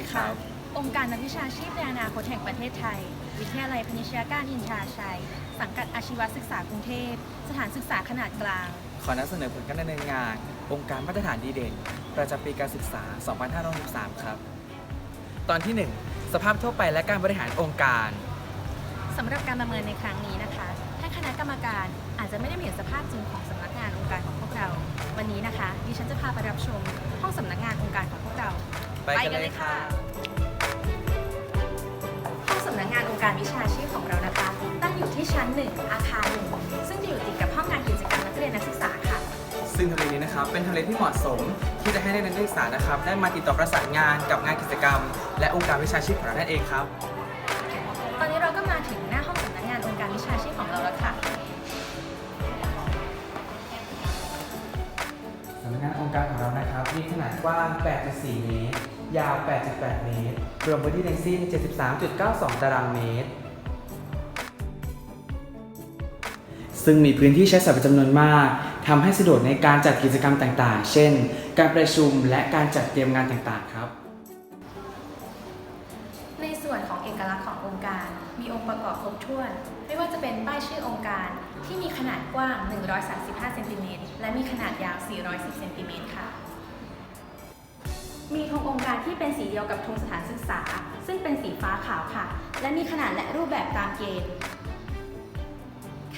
ดีครับองค์การนักวิชาชีพในอนาคตแห่งประเทศไทย วิทยาลัยพนิชยาการอินทราชัย สังกัดอาชีวศึกษากรุงเทพ สถานศึกษาขนาดกลาง ขอนำเสนอผลการดำเนินงาน องค์การมาตรฐานดีเด่น ประจำปีการศึกษา 2563 ครับ ตอนที่ 1 สภาพทั่วไปและการบริหารองค์การ สำหรับการประเมินในครั้งนี้นะคะท่านคณะกรรมการอาจจะไม่ได้เห็นสภาพจริงของสำนักงานองค์การของพ วกเราวันนี้นะคะ ดิฉันจะพาไปรับชมห้องสำนักงานองค์การของพวกเราไปกันเลยค่ะห้องสำนักงานองค์การวิชาชีพของเรานะคะ ตั้งอยู่ที่ชั้น 1 อาคารหนึ่งซึ่งจะอยู่ติดกับห้องงานกิจกรรมนักเรียนนักศึกษาค่ะ ซึ่งทำเลนี้นะครับ เป็นทำเลที่เหมาะสมที่จะให้นักเรียนนักศึกษานะครับ ได้มาติดต่อประสานงานกับงานกิจกรรม และองค์การวิชาชีพของเรานั่นเองครับ มีขนาดกว้าง 8.4 เมตร ยาว 8.8 เมตร รวมพื้นที่ทั้งสิ้น 73.92 ตารางเมตร ซึ่งมีพื้นที่ใช้สอยเป็นจำนวนมากทำให้สะดวกในการจัดกิจกรรมต่างๆ เช่น การประชุมและการจัดเตรียมงานต่างๆ ครับ ในส่วนของเอกลักษณ์ขององค์การ มีองค์ประกอบครบถ้วน ไม่ว่าจะเป็นป้ายชื่อองค์การที่มีขนาดกว้าง 135 เซนติเมตร และมีขนาดยาว 410 เซนติเมตรค่ะ มีธงองค์การที่เป็นสีเดียวกับธงสถานศึกษา ซึ่งเป็นสีฟ้าขาวค่ะ และมีขนาดและรูปแบบตามเกณฑ์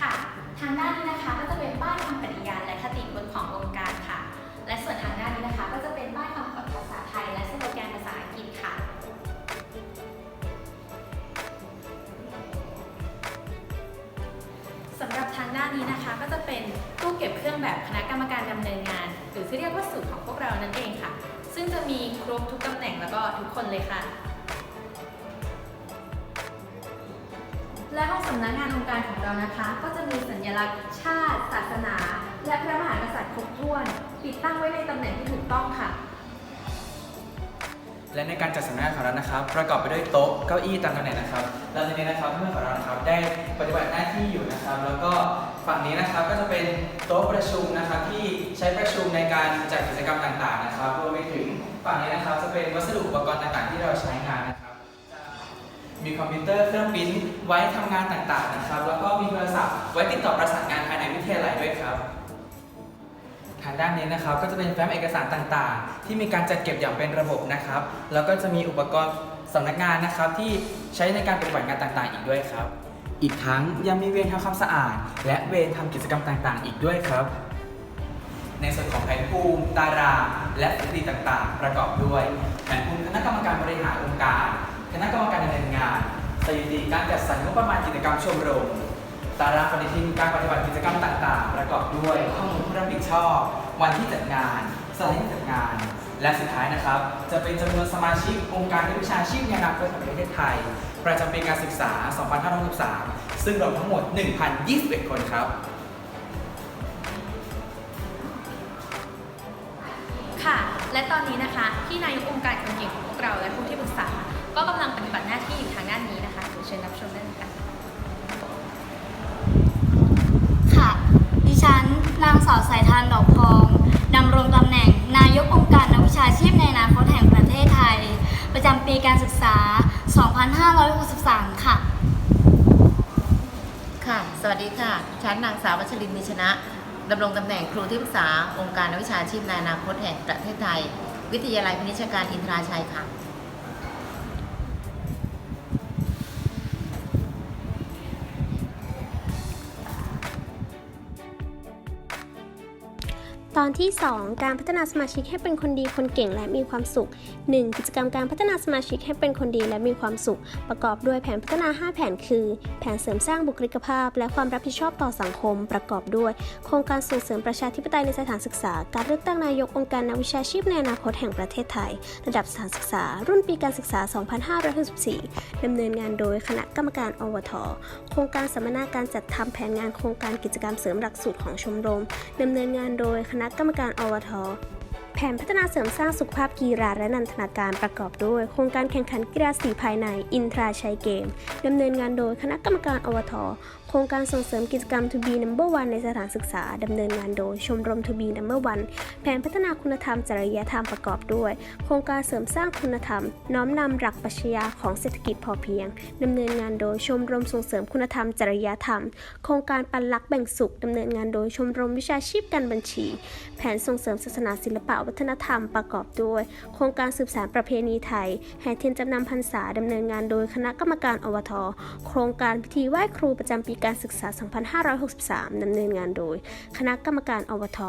ค่ะ ทางด้านนี้นะคะก็จะเป็นป้ายคำปฏิญาณและคติพจน์ขององค์การค่ะ และส่วนทางด้านนี้นะคะก็จะเป็นป้ายคำกฎภาษาไทย และสโลแกนภาษาอังกฤษค่ะสำหรับทางด้านนี้นะคะก็จะเป็นตู้เก็บเครื่องแบบคณะกรรมการดำเนินงาน หรือที่เรียกว่าสูตรของพวกเรานั่นเองค่ะ ซึ่งจะมีครบทุกตำแหน่งแล้วก็ทุกคนเลยค่ะ และห้องสำนักงานองค์การของเรานะคะ ก็จะมีสัญลักษณ์ชาติ ศาสนา และพระมหากษัตริย์ครบถ้วน ติดตั้งไว้ในตำแหน่งที่ถูกต้องค่ะ และในการจัดสำนักงาของเรานะครับ ประกอบไปด้วยโต๊ะเก้าอี้ตามตำแหน่งนะครับแล้วทีนี้นะครับเพื่อนของเรานะครับได้ปฏิบัติหน้าที่อยู่นะครับ แล้วก็ฝั่งนี้นะครับก็จะเป็นโต๊ะประชุมนะครับ ที่ใช้ประชุมในการจัดกิจกรรมต่างๆ นะครับรวมไปถึงฝั่งนี้นะครับจะเป็นวัสดุอุปกรณ์ต่างๆ ที่เราใช้งานนะครับจะมีคอมพิวเตอร์เครื่องปริ้นท์ไว้ทำงานต่างๆนะครับ แล้วก็มีโทรศัพท์ไว้ติดต่อประสานงานภายในวิทยาลัยด้วยครับ ทางด้านนี้นะครับก็จะเป็นแฟ้มเอกสารต่างๆ ที่มีการจัดเก็บอย่างเป็นระบบนะครับ แล้วก็จะมีอุปกรณ์สำนักงานนะครับ ที่ใช้ในการปฏิบัติงานต่าง ๆ อีกด้วยครับ อีกทั้งยังมีเวรทำความสะอาด และเวรทำกิจกรรมต่าง ๆ อีกด้วยครับ ในส่วนของแผนภูมิตารางและสถิติต่างๆ ประกอบด้วยแผนภูมิคณะกรรมการบริหารองค์การ คณะกรรมการดำเนินงานสถิติการจัดสรรงบประมาณกิจกรรมชมรม ตารางปฏิทินการปฏิบัติกิจกรรมต่างๆ ประกอบด้วยข้อมูลผู้รับผิดชอบ วันที่จัดงานสถานที่จัดงาน และสุดท้ายนะครับ จะเป็นจำนวนสมาชิกองค์การวิชาชีพในอนาคตของประเทศไทย ประจำปีการศึกษา 2563 ซึ่งรวมทั้งหมด 1,021 คนครับ ค่ะ และตอนนี้นะคะที่นายกองค์การคนเก่งของพวกเราและผู้ที่ปรึกษา ก็กำลังปฏิบัติหน้าที่อยู่ทางด้านนี้นะคะเดี๋ยเชิญรับชมได้เลยค่ะ ปีการศึกษา 2563 ค่ะ ค่ะ สวัสดีค่ะ ชั้นนางสาววัชรินมีชนะ ดำรงตำแหน่งครูที่ปรึกษา องค์การวิชาชีพในอนาคตแห่งประเทศไทย วิทยาลัยพนิชการอินทราชัยค่ะ ตอนที่ 2 การพัฒนาสมาชิกให้เป็นคนดีคนเก่งและมีความสุข 1. กิจกรรมการพัฒนาสมาชิกให้เป็นคนดีและมีความสุข ประกอบด้วยแผนพัฒนา 5 แผนคือ แผนเสริมสร้างบุคลิกภาพ และความรับผิดชอบต่อสังคม ประกอบด้วย โครงการส่งเสริมประชาธิปไตยในสถานศึกษา การเลือกตั้งนายกองค์การนักวิชาชีพในอนาคตแห่งประเทศไทย ระดับสถานศึกษา รุ่นปีการศึกษา 2564ดำเนินงานโดยคณะกรรมการอวท โครงการสัมมนาการจัดทำแผนงานโครงการกิจกรรมเสริมหลักสูตรของชมรมดำเนินงานโดยคณะณะกรรมการอวท แผนพัฒนาเสริมสร้างสุขภาพกีฬาและนันทนาการประกอบด้วย โครงการแข่งขันกีฬาสีภายในอินทราชัยเกมดำเนินงานโดยคณะกรรมการอวท ครงการส่งเสริมกิจกรรม To be number one ในสถานศึกษาดำเนินงานโดยชมรม To be number one แผนพัฒนาคุณธรรมจริยธรรมประกอบด้วย โครงการเสริมสร้างคุณธรรม น้อมนำหลักปรัชญาของเศรษฐกิจพอเพียงดำเนินงานโดยชมรมส่งเสริมคุณธรรมจริยธรรม โครงการปันลักแบ่งสุขดำเนินงานโดยชมรมวิชาชีพการบัญชี แผนส่งเสริมศาสนาศิลปะวัฒนธรรมประกอบด้วย โครงการสืบสานประเพณีไทยแห่เทียนจำนำพรรษาดำเนินงานโดยคณะกรรมการอวท โครงการพิธีไหว้ครูประจำปีการศึกษา 2563 ดำเนินงานโดย คณะกรรมการอวท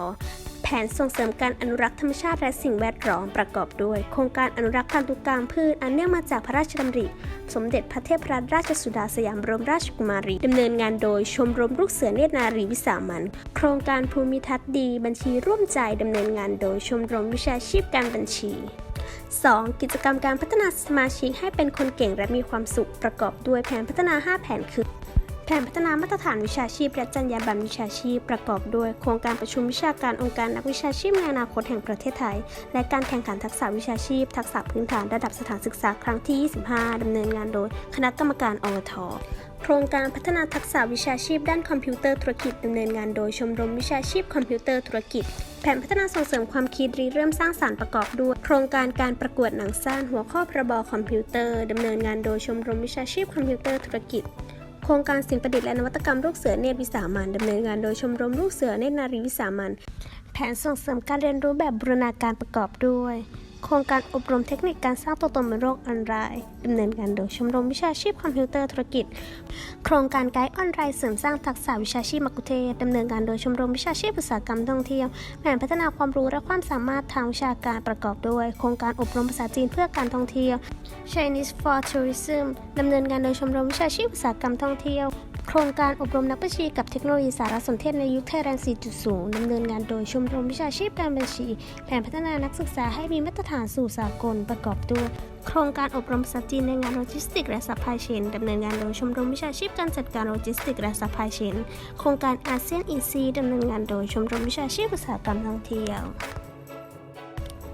แผนส่งเสริมการอนุรักษ์ธรรมชาติและสิ่งแวดล้อมประกอบด้วย โครงการอนุรักษ์พันธุกรรมพืชอันเนื่องมาจากพระราชดำริ สมเด็จพระเทพรัตนราชสุดาสยามบรมราชกุมารีดำเนินงานโดยชมรมลูกเสือเนตรนารีวิสามันโครงการภูมิทัศน์ดี บัญชีร่วมใจดำเนินงานโดยชมรมวิชาชีพการบัญชี 2. กิจกรรมการพัฒนาสมาชิกให้เป็นคนเก่งและมีความสุขประกอบด้วยแผนพัฒนา 5 แผนคือ แผนพัฒนามาตรฐานวิชาชีพ และจรรยาบรรณวิชาชีพประกอบด้วย โครงการประชุมวิชาการองค์การนักวิชาชีพในอนาคตแห่งประเทศไทย และการแข่งขันทักษะวิชาชีพ ทักษะพื้นฐานระดับสถานศึกษาครั้งที่ 25 ดำเนินงานโดย คณะกรรมการอวทโครงการพัฒนาทักษะวิชาชีพด้านคอมพิวเตอร์ธุรกิจดำเนินงานโดยชมรมวิชาชีพคอมพิวเตอร์ธุรกิจแผนพัฒนาส่งเสริมความคิดริเริ่มสร้างสารรค์ประกอบด้วยโครงการการประกวดหนังสั้นหัวข้อพระบอคอมพิวเตอร์ดำเนินงานโดยชมรมวิชาชีพคอมพิวเตอร์ธุรกิจ โครงการสิ่งประดิษฐ์และนวัตกรรมลูกเสือเนตรวิสามันดำเนินงานโดยชมรมลูกเสือเนตรนารีวิสามันแผนส่งเสริมการเรียนรู้แบบบูรณาการประกอบด้วย โครงการอบรมเทคนิคการสร้างตัวตนบนโลกออนไลน์ดำเนินงานโดยชมรมวิชาชีพคอมพิวเตอร์ธุรกิจ โครงการไกด์ออนไลน์เสริมสร้างทักษะวิชาชีพมักคุเทศดำเนินงานโดยชมรมวิชาชีพอุตสาหกรรมท่องเที่ยวแผนพัฒนาความรู้และความสามารถทางวิชาการประกอบด้วย โครงการอบรมภาษาจีนเพื่อการท่องเที่ยว Chinese for Tourism ดำเนินงานโดยชมรมวิชาชีพอุตสาหกรรมท่องเที่ยว โครงการอบรมนักบัญชีกับเทคโนโลยีสารสนเทศในยุคไทยแลนด์ 4.0 ดำเนินงานโดยชมรมวิชาชีพการบัญชี แผนพัฒนานักศึกษาให้มีมาตรฐานสู่สากลประกอบด้วยโครงการอบรมภาษาจีนในงานโลจิสติกส์และซัพพลายเชนดำเนินงานโดยชมรมวิชาชีพการจัดการโลจิสติกส์และซัพพลายเชนโครงการอาเซียนอีซีดำเนินงานโดยชมรมวิชาชีพอุตสาหกรรมท่องเที่ยว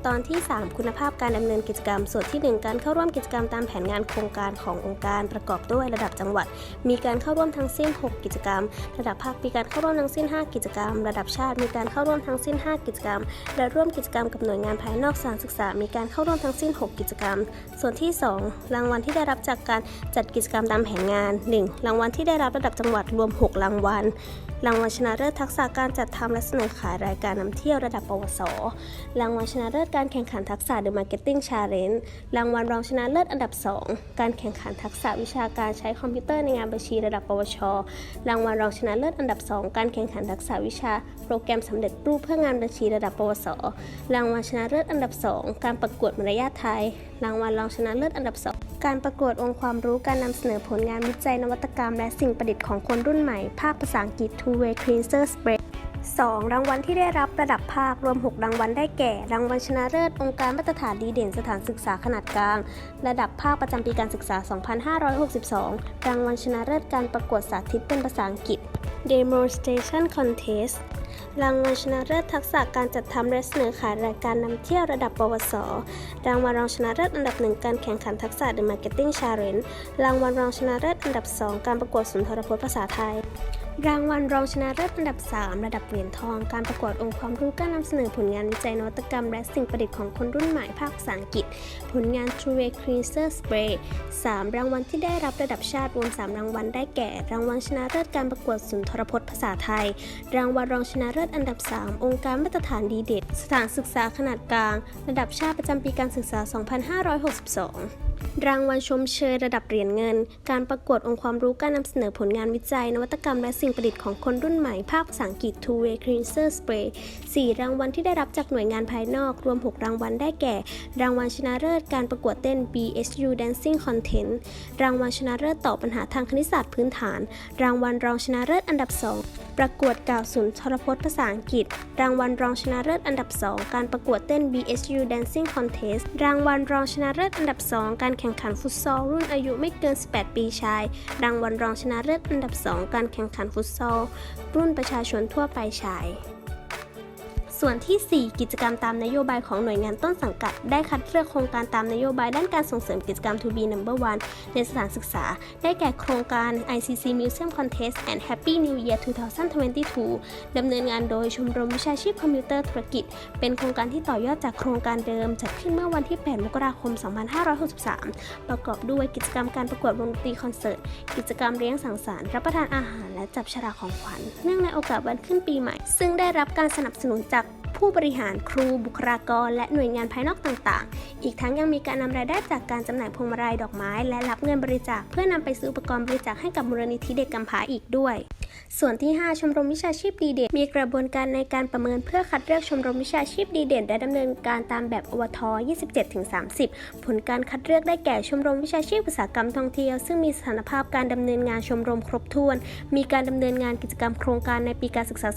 ตอนที่ 3 คุณภาพการดำเนินกิจกรรม ส่วนที่ 1 การเข้าร่วมกิจกรรมตามแผนงานโครงการขององค์การประกอบด้วยระดับจังหวัด มีการเข้าร่วมทั้งสิ้น 6 กิจกรรม ระดับภาคมีการเข้าร่วมทั้งสิ้น 5 กิจกรรม ระดับชาติมีการเข้าร่วมทั้งสิ้น 5 กิจกรรม และร่วมกิจกรรมกับหน่วยงานภายนอกสถานศึกษา มีการเข้าร่วมทั้งสิ้น 6 กิจกรรม ส่วนที่ 2 รางวัลที่ได้รับจากการจัดกิจกรรมตามแผนงาน 1. รางวัลที่ได้รับระดับจังหวัดรวม 6 รางวัลรางวัลชนะเลิศทักษะการจัดทำและเสนอขายรายการนำเที่ยวระดับปวส รางวัลชนะเลิศการแข่งขันทักษะ The Marketing Challenge รางวัลรองชนะเลิศอันดับ 2 การแข่งขันทักษะวิชาการใช้คอมพิวเตอร์ในงานบัญชีระดับปวช รางวัลรองชนะเลิศอันดับ 2 การแข่งขันทักษะวิชา โปรแกรมสำเร็จรูปเพื่องานบัญชีระดับปวส รางวัลชนะเลิศอันดับ 2 การประกวดมารยาทไทย รางวัลรองชนะเลิศอันดับ 2การประกวดองค์ความรู้การนำเสนอผลงานวิจัยนวัตกรรม และสิ่งประดิษฐ์ของคนรุ่นใหม่ ภาคภาษาอังกฤษ Way Cleanser Spray 2. รางวัลที่ได้รับระดับภาครวม 6 รางวัลได้แก่ รางวัลชนะเลิศองค์การมาตรฐานดีเด่นสถานศึกษาขนาดกลาง ระดับภาคประจำปีการศึกษา 2562 รางวัลชนะเลิศการประกวดสาธิตเป็นภาษาอังกฤษ Demonstration Contest รางวัลชนะเลิศทักษะการจัดทำและเสนอขายรายการนำเที่ยวระดับปวส รางวัลรองชนะเลิศอันดับหนึ่งการแข่งขันทักษะ The Marketing Challenge รางวัลรองชนะเลิศอันดับ 2 การประกวดสุนทรพจน์ภาษาไทย รางวัลรองชนะเลิศอันดับ 3 ระดับเหรียญทอง การประกวดองค์ความรู้การนำเสนอผลงานวิจัยนวัตกรรม และสิ่งประดิษฐ์ของคนรุ่นใหม่ภาคภาษาอังกฤษ ผลงาน True Way Cleanser Spray 3 รางวัลที่ได้รับระดับชาติรวม 3 รางวัลได้แก่ รางวัลชนะเลิศการประกวดสุนทรพจน์ภาษาไทย รางวัลรองชนะเลิศอันดับ 3 องค์การมาตรฐานดีเด่นสถานศึกษาขนาดกลาง ระดับชาติประจำปีการศึกษา 2562 รางวัลชมเชยระดับเหรียญเงิน การประกวดองค์ความรู้การนำเสนอผลงานวิจัย นวัตกรรมและสิ่งประดิษฐ์ของคนรุ่นใหม่ ภาคภาษาอังกฤษ Two Way Cleanser Spray 4 รางวัลที่ได้รับจากหน่วยงานภายนอก รวม 6 รางวัลได้แก่ รางวัลชนะเลิศการประกวดเต้น BSU Dancing Content รางวัลชนะเลิศตอบปัญหาทางคณิตศาสตร์พื้นฐาน รางวัลรองชนะเลิศอันดับ 2 ประกวดกล่าวสุนทรพจน์ภาษาอังกฤษ รางวัลรองชนะเลิศอันดับ 2 การประกวดเต้น BSU Dancing Contest รางวัลรองชนะเลิศอันดับ 2 การการแข่งขันฟุตซอลรุ่นอายุไม่เกิน 18 ปีชาย รางวัลรองชนะเลิศอันดับ 2 การแข่งขันฟุตซอลรุ่นประชาชนทั่วไปชาย ส่วนที่ 4 กิจกรรมตามนโยบายของหน่วยงานต้นสังกัด ได้คัดเลือกโครงการตามนโยบายด้านการส่งเสริมกิจกรรม To be number one ในสถานศึกษา ได้แก่โครงการ ICC Museum Contest and Happy New Year 2022 ดำเนินงานโดยชมรมวิชาชีพคอมพิวเตอร์ธุรกิจ เป็นโครงการที่ต่อยอดจากโครงการเดิม จัดขึ้นเมื่อวันที่ 8 มกราคม 2563 ประกอบด้วยกิจกรรมการประกวดวงดนตรีคอนเสิร์ต กิจกรรมเลี้ยงสังสรรค์ รับประทานอาหาร และจับฉลากของขวัญ เนื่องในโอกาสวันขึ้นปีใหม่ ซึ่งได้รับการสนับสนุนจาก ผู้บริหารครูบุคลากร และหน่วยงานภายนอกต่างๆ อีกทั้งยังมีการนำรายได้จากการจำหน่ายพวงมาลัยดอกไม้ และรับเงินบริจาคเพื่อนำไปซื้ออุปกรณ์บริจาคให้กับมูลนิธิเด็กกำพร้าอีกด้วย ส่วนที่ 5 ชมรมวิชาชีพดีเด่น มีกระบวนการในการประเมินเพื่อคัดเลือกชมรมวิชาชีพดีเด่น และดำเนินการตามแบบอวท 27-30 ผลการคัดเลือกได้แก่ชมรมวิชาชีพอุตสาหกรรมท่องเที่ยว ซึ่งมีสถานภาพการดำเนินงานชมรมครบถ้วน มีการดำเนินงานกิจกรรมโครงการในปีการศึกษา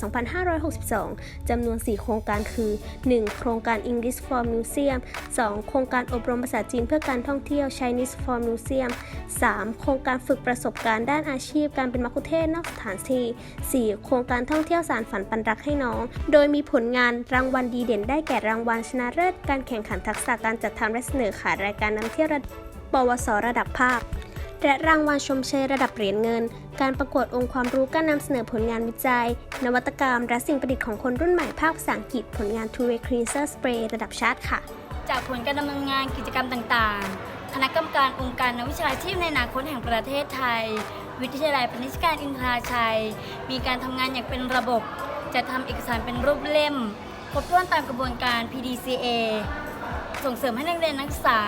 2562จำนวน 4 โครงการคือ 1. โครงการ English for Museum 2. โครงการอบรมภาษาจีนเพื่อการท่องเที่ยว Chinese for Museum 3. โครงการฝึกประสบการณ์ด้านอาชีพการเป็นมัคคุเทศก์นอกสถานที่ 4. โครงการท่องเที่ยวสารฝันปันรักให้น้อง โดยมีผลงานรางวัลดีเด่นได้แก่รางวัลชนะเลิศการแข่งขันทักษะการจัดทำและเสนอขายรายการนำเที่ยวระดับปวสระดับภาค และรางวัลชมเชยระดับเหรียญเงิน การประกวดองค์ความรู้การนำเสนอผลงานวิจัย นวัตกรรม และสิ่งประดิษฐ์ของคนรุ่นใหม่ภาคภาษาอังกฤษผลงาน Two Way Cleanser Spray ระดับชาติค่ะ จากผลการดำเนินงานกิจกรรมต่างๆ คณะกรรมการองค์การนักวิชาชีพในอนาคตแห่งประเทศไทย วิทยาลัยพณิชการอินทราชัย มีการทำงานอย่างเป็นระบบ จะทำเอกสารเป็นรูปเล่มครบถ้วนตามกระบวนการ PDCA ส่งเสริมให้นักเรียนนักศึกษา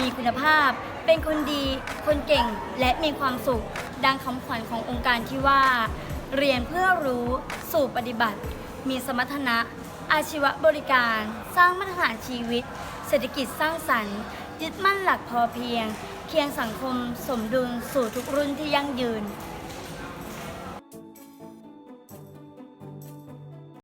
มีคุณภาพ เป็นคนดี คนเก่ง และมีความสุข ดังคำขวัญขององค์การที่ว่า เรียนเพื่อรู้สู่ปฏิบัติ มีสมรรถนะ อาชีวบริการ สร้างมาตรฐานชีวิต เศรษฐกิจสร้างสรรค์ ยึดมั่นหลักพอเพียง เคียงสังคมสมดุลสู่ทุกรุ่นที่ยั่งยืน